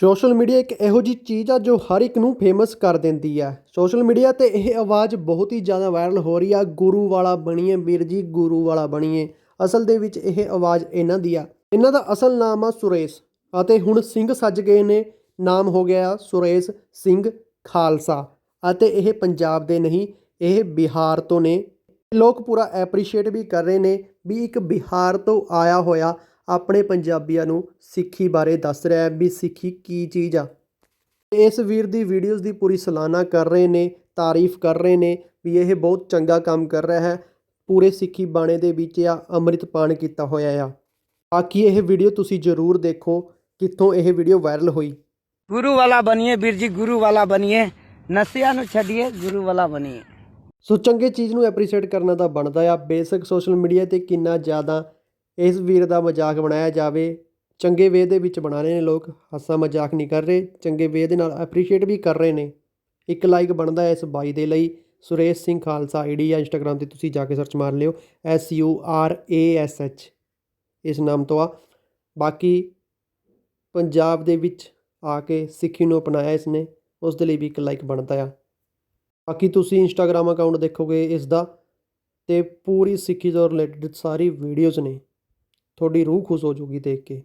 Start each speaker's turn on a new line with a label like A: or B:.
A: Social media ਇੱਕ ਇਹੋ ਜੀ ਚੀਜ਼ ਆ ਜੋ ਹਰ ਇੱਕ ਨੂੰ ਫੇਮਸ ਕਰ ਦਿੰਦੀ ਆ। ਸੋਸ਼ਲ ਮੀਡੀਆ ਤੇ ਇਹ ਆਵਾਜ਼ ਬਹੁਤ ਹੀ ਜ਼ਿਆਦਾ ਵਾਇਰਲ ਹੋ ਰਹੀ ਆ। ਗੁਰੂ ਵਾਲਾ ਬਣੀਏ, ਵੀਰ ਜੀ, ਗੁਰੂ ਵਾਲਾ ਬਣੀਏ। ਅਸਲ ਦੇ ਵਿੱਚ ਇਹ ਆਵਾਜ਼ ਇਹਨਾਂ ਦੀ ਆ। ਇਹਨਾਂ ਦਾ ਅਸਲ ਨਾਮ ਆ ਸੁਰੇਸ਼ ਅਤੇ ਹੁਣ ਸਿੰਘ ਸੱਜ ਗਏ ਨੇ। ਨਾਮ ਹੋ ਗਿਆ ਸੁਰੇਸ਼ ਸਿੰਘ ਖਾਲਸਾ ਅਤੇ ਇਹ ਪੰਜਾਬ ਦੇ ਨਹੀਂ, ਇਹ ਬਿਹਾਰ ਤੋਂ ਨੇ। ਲੋਕ ਪੂਰਾ ਐਪਰੀਸ਼ੀਏਟ ਵੀ ਕਰ ਰਹੇ ਨੇ ਵੀ ਇੱਕ ਬਿਹਾਰ ਤੋਂ ਆਇਆ ਹੋਇਆ ਆਪਣੇ ਪੰਜਾਬੀਆਂ ਨੂੰ ਸਿੱਖੀ ਬਾਰੇ ਦੱਸ ਰਿਹਾ ਵੀ ਸਿੱਖੀ ਕੀ ਚੀਜ਼ ਆ। ਇਸ ਵੀਰ ਦੀ ਵੀਡੀਓਜ਼ ਦੀ ਪੂਰੀ ਸਲਾਨਾ ਕਰ ਰਹੇ ਨੇ ਤਾਰੀਫ ਕਰ ਰਹੇ ਨੇ ਵੀ ਇਹ ਬਹੁਤ ਚੰਗਾ ਕੰਮ ਕਰ ਰਿਹਾ ਹੈ। ਪੂਰੇ ਸਿੱਖੀ ਬਾਣੇ ਦੇ ਵਿੱਚ ਆ ਅੰਮ੍ਰਿਤ ਪਾਨ ਕੀਤਾ ਹੋਇਆ ਆ। ਬਾਕੀ ਇਹ ਵੀਡੀਓ ਤੁਸੀਂ ਜ਼ਰੂਰ ਦੇਖੋ ਕਿੱਥੋਂ ਇਹ ਵੀਡੀਓ ਵਾਇਰਲ ਹੋਈ।
B: ਗੁਰੂ ਵਾਲਾ ਬਣੀਏ ਵੀਰ ਜੀ ਗੁਰੂ ਵਾਲਾ ਬਣੀਏ। ਨਸ਼ਿਆਂ ਨੂੰ ਛੱਡੀਏ ਗੁਰੂ ਵਾਲਾ ਬਣੀਏ।
A: ਸੋ ਚੰਗੇ ਚੀਜ਼ ਨੂੰ ਐਪਰੀਸ਼ੀਏਟ ਕਰਨਾ ਤਾਂ ਬਣਦਾ ਆ। ਬੇਸਿਕ ਸੋਸ਼ਲ ਮੀਡੀਆ ਤੇ ਕਿੰਨਾ ਜ਼ਿਆਦਾ ਇਸ ਵੀਰ ਦਾ ਮਜ਼ਾਕ ਬਣਾਇਆ ਜਾਵੇ। ਚੰਗੇ ਵੇ ਦੇ ਵਿੱਚ ਬਣਾ ਰਹੇ ਨੇ ਲੋਕ, ਹਾਸਾ ਮਜ਼ਾਕ ਨਹੀਂ ਕਰ ਰਹੇ, ਚੰਗੇ ਵੇ ਦੇ ਨਾਲ ਐਪਰੀਸ਼ੀਏਟ ਵੀ ਕਰ ਰਹੇ ਨੇ। ਇੱਕ ਲਾਈਕ ਬਣਦਾ ਹੈ ਇਸ ਬਾਈ ਦੇ ਲਈ। ਸੁਰੇਸ਼ ਸਿੰਘ ਖਾਲਸਾ ਆਈਡੀ ਆ ਇੰਸਟਾਗ੍ਰam ਤੇ, ਤੁਸੀਂ ਜਾ ਕੇ ਸਰਚ ਮਾਰ ਲਿਓ। S U R A S H ਇਸ ਨਾਮ ਤੋਂ ਆ। ਬਾਕੀ ਪੰਜਾਬ ਦੇ ਵਿੱਚ ਆ ਕੇ ਸਿੱਖੀ ਨੂੰ ਅਪਣਾਇਆ ਇਸ ਨੇ ਉਸ ਦੇ ਲਈ ਵੀ ਇੱਕ ਲਾਈਕ ਬਣਦਾ ਆ। ਬਾਕੀ ਤੁਸੀਂ ਇੰਸਟਾਗ੍ਰam ਅਕਾਊਂਟ ਦੇਖੋਗੇ ਇਸ ਦਾ, ਤੇ ਪੂਰੀ ਸਿੱਖੀ ਤੋਂ ਰਿਲੇਟਡ ਸਾਰੀ ਵੀਡੀਓਜ਼ ਨੇ। ਤੁਹਾਡੀ ਰੂਹ ਖੁਸ਼ ਹੋ ਜੂਗੀ ਦੇਖ ਕੇ।